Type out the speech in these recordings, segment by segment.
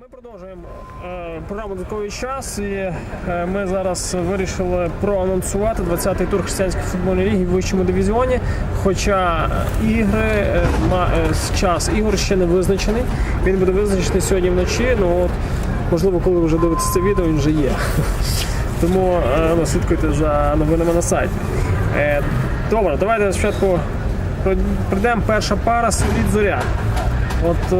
Ми продовжуємо е, програму «Додатковий час. І е, ми зараз вирішили проанонсувати 20-й тур християнської футбольної ліги в вищому дивізіоні. Хоча е, ігри, час ігор ще не визначений. Він буде визначений сьогодні вночі. Ну от, можливо, коли ви вже дивитесь це відео, він вже є. Тому ну, слідкуйте за новинами на сайті. Добре, давайте спочатку прийдемо. Перша пара Солід Зоря. От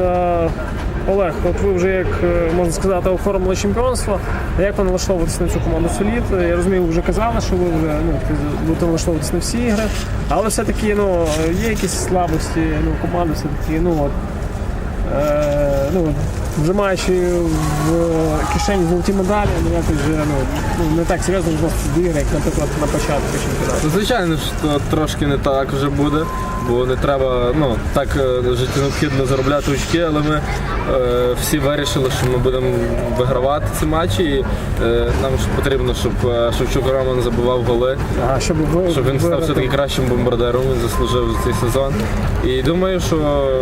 Олег, от ви вже як е, можна сказати оформили чемпіонство. Як ви налаштовуєтесь на цю команду Соліт? Я розумію, ви вже казали, що ви вже ну, будете налаштовуватись на всі ігри, але все-таки ну, є якісь слабості ну, команди, все-таки, ну от. Е, ну, вже маючи в кишені золоті медалі, ну якось вже ну, ну, не так серйозно до ігри, як, наприклад, на початку чемпіонату. Ну, Звичайно, що трошки не так вже буде, бо не треба ну, так е, життя необхідно заробляти очки, але ми е, всі вирішили, що ми будемо вигравати ці матчі. І е, нам ж потрібно, щоб е, Шевчук Роман забивав голи, А, щоб ви, щоб він став все-таки кращим бомбардиром, він заслужив за цей сезон. І думаю, що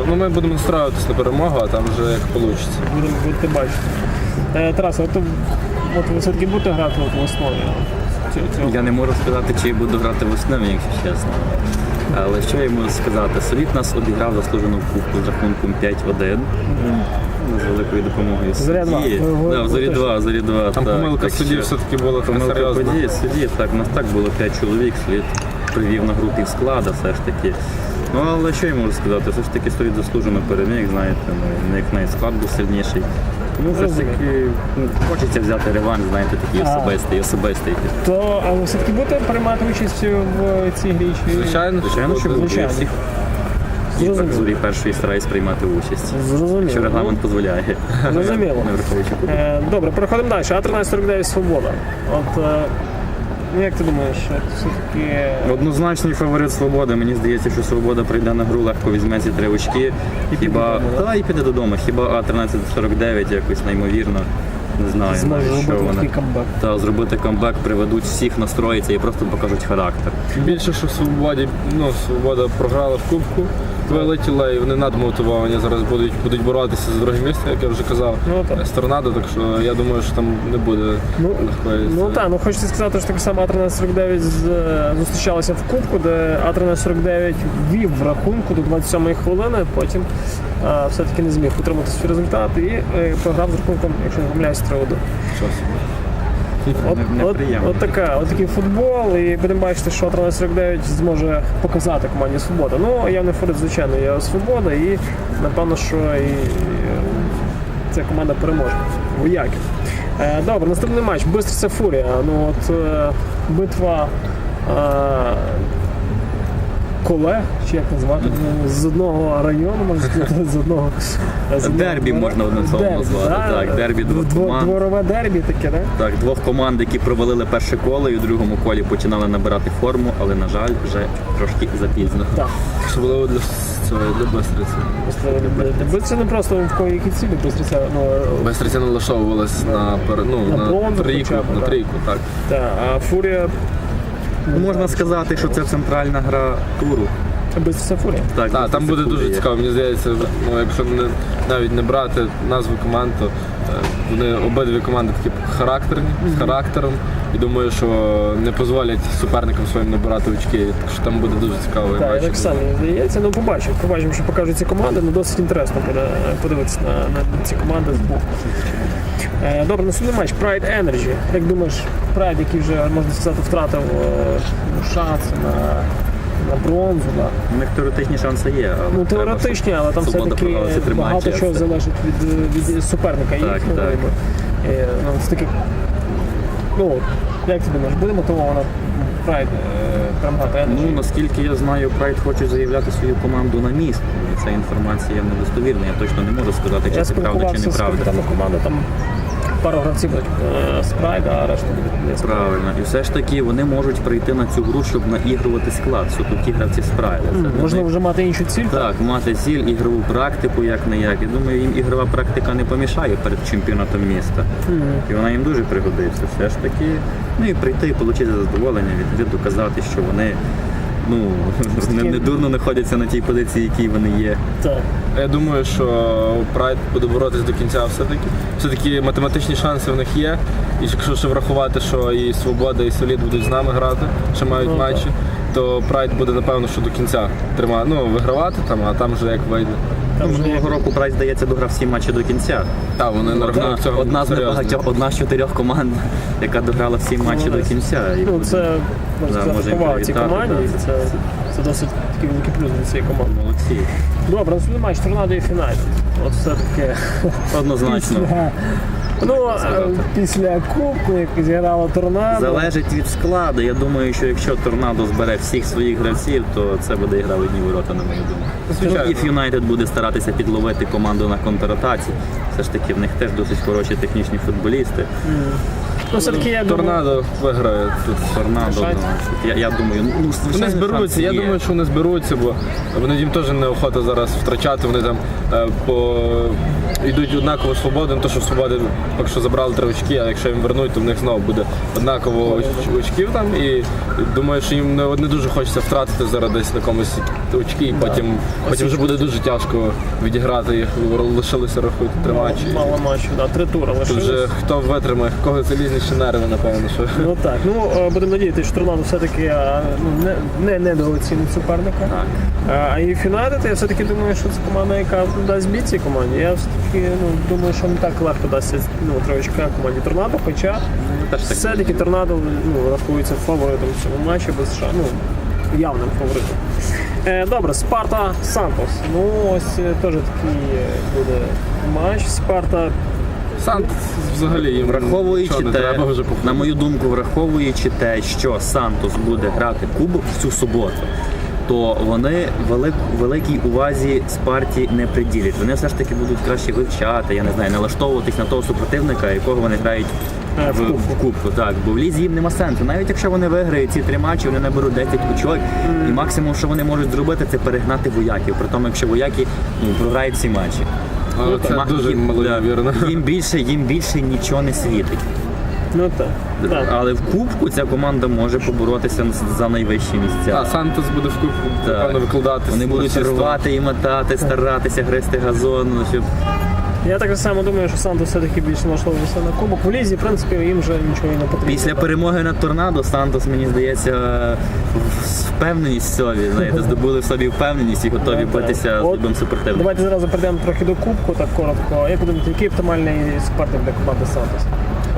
ну, ми будемо настраюватися на перемогу, а там вже як вийде. Будемо будете бачити. Е, Тарас, от, от ви все-таки будете грати от в основі? Я не можу сказати, чи я буду грати в основі, якщо чесно. Але що я можу сказати? Солід нас обіграв заслужену кубку з рахунком 5-1. Ну, З великою допомогою Зоря Да, в зорі 2, в зорі 2. Там так, помилка так судді все-таки була Помилка серйозна. події, судді, так, нас так було 5 чоловік, слід привів на групі склада, все ж таки. Ну але що я можу сказати? Все ж таки Солід заслужено переміг, знаєте, ну, як навіть склад був сильніший. Тому все ж таки ну, хочеться взяти реванш, знаєте, такий А. особистий, особистий. То а ви все-таки будете приймати участь в цій грі? Чи... Звичайно, Звичайно, що буде. буду. Я всіх іграх Зрозуміло. зорі першої стараюсь приймати участь. Зрозуміло. Якщо регламент дозволяє. Зрозуміло. Не враховуючи куди. Е, Добре, переходимо далі. А1349 Свобода. От е, ну, як ти думаєш, от все-таки Однозначний фаворит свободи. Мені здається, що свобода прийде на гру, легко візьме ці три очки. Хіба додому, да? та і піде додому. Хіба А1349 якось неймовірно. Не знаю, зможе навіть, що зробити вони. камбек. Та зробити камбек, приведуть всіх, настроїться і просто покажуть характер. Більше, що в свободі, ну, свобода програла в кубку, вилетіла і вони надмотивовані зараз будуть, будуть боротися за друге місце, як я вже казав. Ну, так. з торнадо, так що я думаю, що там не буде Ну, легкої. Ну так, ну хочеться сказати, що таке саме А1349 з- е, в Кубку, де А1349 вів в рахунку до 27-ї хвилини, потім е, все-таки не зміг утримати свій результат і е, програв з рахунком, якщо не помиляюсь, 3-1. От, от, от, така, от такий футбол, і будемо бачити, що А1349 зможе показати команді Свобода. Ну, я не форит, звичайно, є Свобода, і напевно, що і ця команда переможе. Вояки. Е, Добре, наступний матч. Бистриця Фурія. Ну от е, битва е, колег, чи як назвати, ну, з одного району, можна сказати, з одного. з одного Дербі можна одним словом назвати, да? так, дербі двох Дво- команд. Дворове дербі таке, так? Так, двох команд, які провалили перше коло і у другому колі починали набирати форму, але на жаль, вже трошки запізно. Так. Особливо для цього для Бестриці. Це не просто в кої які цілі, бистриця, ну, Бестриця налаштовувалась на пер- ну, На на, трійку, на так. трійку, так. та, а Фурія Можна сказати, що це центральна гра туру. Без Сафурі. Так, Так, там буде дуже цікаво. Мені здається, ну якщо не навіть не брати назву команд, то е, вони обидві команди такі характерні, з характером. І думаю, що не дозволять суперникам своїм набирати очки. Так що там буде дуже цікаво. Так, так само мені здається. Ну, побачимо. Побачимо, що покажуть ці команди. Ну, досить інтересно буде подивитися на, на ці команди з боку. Е, Добре, наступний матч Pride Energy. Як думаєш, Pride, який вже, можна сказати, втратив е, ну, шанси на, на бронзу. Да? У них теоретичні шанси є, але Ну, треба, теоретичні, але там все-таки багато чого залежить від, від суперника Так, їхнього. так. Е, Ну, це таки, ну, як ти думаєш, буде мотивована е, перемагати Energy? Ну, наскільки я знаю, Прайд хоче заявляти свою команду на міст. І ця інформація недостовірна. Я точно не можу сказати, чи Я це правда чи спілкувався з неправда. капітаном команди, там пару гравців е, з Прайда, а решта буде з Правильно, і все ж таки вони можуть прийти на цю гру, щоб наігрувати склад. Суто ті гравці. Це для вже мати іншу ціль. Так, мати ціль, ігрову практику, як не як. Я думаю, їм ігрова практика не помішає перед чемпіонатом міста. І вона їм дуже пригодиться. Все ж таки. Ну і прийти і отримати задоволення від гри, доказати, що вони ну, не, не дурно знаходяться на тій позиції, якій вони є. Так. Я думаю, що Прайд буде боротись до кінця все-таки. Все-таки математичні шанси в них є. І якщо ще врахувати, що і Свобода, і Солід будуть з нами грати, ще мають Ну, матчі, то Прайд буде напевно, що до кінця тримати, ну, вигравати там, а там вже як вийде. Там Ну, вже минулого року Прайс, здається, дограв всі матчі до кінця. Так, вони на Одна, рахунок цього одна з небагатьох, одна з чотирьох команд, яка дограла всі матчі до кінця. І Ну, це можна Да, сказати, можна повага цій привітати, команді. да, і це- Це, це досить такий великий плюс для цієї команди. молодці. Добре, наступний матч Торнадо і Фінайт. От все таки. Однозначно. Ну, е, після кубку, як зіграла торнадо. Залежить від складу. Я думаю, що якщо торнадо збере всіх своїх гравців, то це буде гра в одні ворота, на мою думку. Звичайно. If Юнайтед буде старатися підловити команду на контратаці. Все ж таки в них теж досить хороші технічні футболісти. Ну, все-таки я думаю, Торнадо виграє тут. Торнадо, ну, я, я думаю, ну Вони зберуться, я є. думаю, що вони зберуться, бо вони їм теж неохота зараз втрачати. Вони там е, по йдуть однаково свободу, не то що свободи, поки що забрали три очки, а якщо їм вернуть, то в них знову буде однаково очків там. І думаю, що їм не, дуже хочеться втратити зараз десь на комусь очки, і потім, потім вже буде дуже тяжко відіграти їх. Лишилися рахуйте три матчі. мало матчів, да, три тури Тут вже хто витримає, в кого залізніші нерви, напевно, що. Ну так, ну е, будемо надіятися, що Торнадо все-таки е, ну, не, не недооцінить суперника. Так. Е, А і Фінайдед, я все-таки думаю, що це команда, яка дасть бій цій команді. Я все-таки ну, думаю, що не так легко дасться ну, три очка команді Торнадо, хоча все-таки Торнадо ну, рахується фаворитом в цьому матчі, без ша- ну, явним фаворитом. Е, добре, Спарта Сантос. Ну ось е, теж такий е, буде матч. Спарта Сант взагалі їм Враховуючи не те, треба вже на мою думку, враховуючи те, що Сантос буде грати кубок в цю суботу, то вони велик, великій увазі Спарті не приділять. Вони все ж таки будуть краще вивчати, я не знаю, налаштовуватись на того супротивника, якого вони грають Е, в в, кубку. в кубку. Так, бо в лізі їм нема сенсу. Навіть якщо вони виграють ці три матчі, вони наберуть 10 очок, і максимум, що вони можуть зробити, це перегнати вояків. При тому, якщо вояки ну, програють всі матчі. Це Ма- дуже їм- малоймовірно. Їм більше, їм більше нічого не світить. Ну так. так. Але в кубку ця команда може поборотися за найвищі місця. А Сантос буде в кубку, напевно, викладати. Вони будуть рвати і мотати, старатися гризти газон, ну, щоб Я так само думаю, що Сантос все-таки більше налаштовується на кубок. В лізі, в принципі, їм вже нічого і не потрібно. після перемоги над торнадо Сантос, мені здається, впевненість в собі. Знаєте, здобули в собі впевненість і готові Ну, битися з любим супротивником. Давайте зразу перейдемо трохи до кубку, так коротко. Як ви думаєте, який оптимальний суперник для команди Сантос?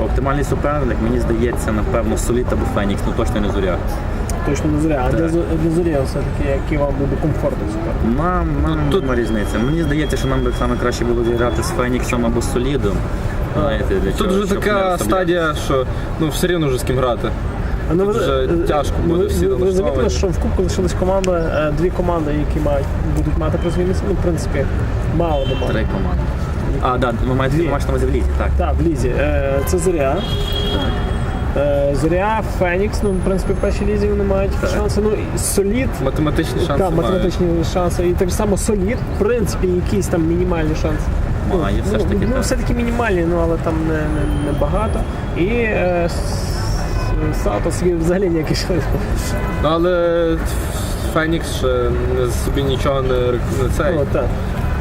Оптимальний суперник, мені здається, напевно, Соліт або Фенікс, ну точно не зоря. Точно не зоря. А для, Так. Зо- для зоря все-таки, який вам буде комфортний суперник? Нам, нам Тут- нема різниці. Мені здається, що нам би саме краще було зіграти з Феніксом або з Солідом. Знаєте, для Тут чого? вже Щоб не така розслабляти. стадія, що ну все рівно вже з ким грати. А ну, Тут ви- вже е, тяжко ну, буде, ви- всі ви, ви замітили, що в кубку лишились команди, е, дві команди, які мають будуть мати призвільність. Ну, в принципі, мало немає. Три команди. А, так, ви маєте на увазі в лізі, так. Так, в лізі. Е, Це зоря. Е, Зоря, Фенікс, ну, в принципі, в першій лізі вони мають Так. шанси. Ну, і Солід, Математичні шанси так, мають. математичні шанси. І так само Солід, в принципі, якісь там мінімальні шанси. Має, все ну, ж таки ну, так. все-таки мінімальні, ну, але там не, не, не багато. І е, С- Сатос є взагалі ніякий шанс. Ну але Фенікс ще не, собі нічого не, рек- не цей, Ну, так.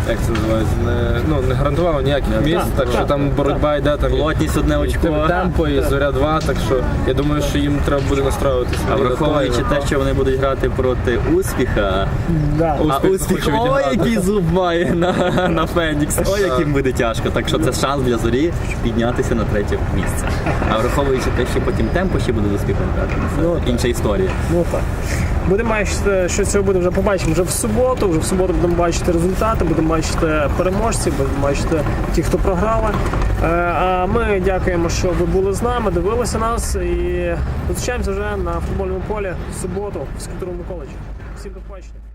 Як це називається, не, ну, не гарантував ніяких місць, так, так, що так, там боротьба йде там. Плотність одне очко. Темпо і зоря 2, так що я думаю, що їм треба буде настроюватися. А враховуючи те, що вони будуть грати проти успіха, Да. а Успіх успіх, ой, відіграти. який зуб має на, на Фенікс, ой, яким буде тяжко. Так що це шанс для зорі піднятися на третє місце. А враховуючи те, що потім темпо ще буде з успіхом грати, ну, Ну, це так. інша історія. Ну так. Будемо що цього буде вже побачимо вже в суботу. Вже в суботу будемо бачити результати, будемо бачити переможців, бачите, ті, хто програли. Е, А ми дякуємо, що ви були з нами, дивилися нас і зустрічаємося вже на футбольному полі в суботу в скульптурному коледжі. Всім до побачення.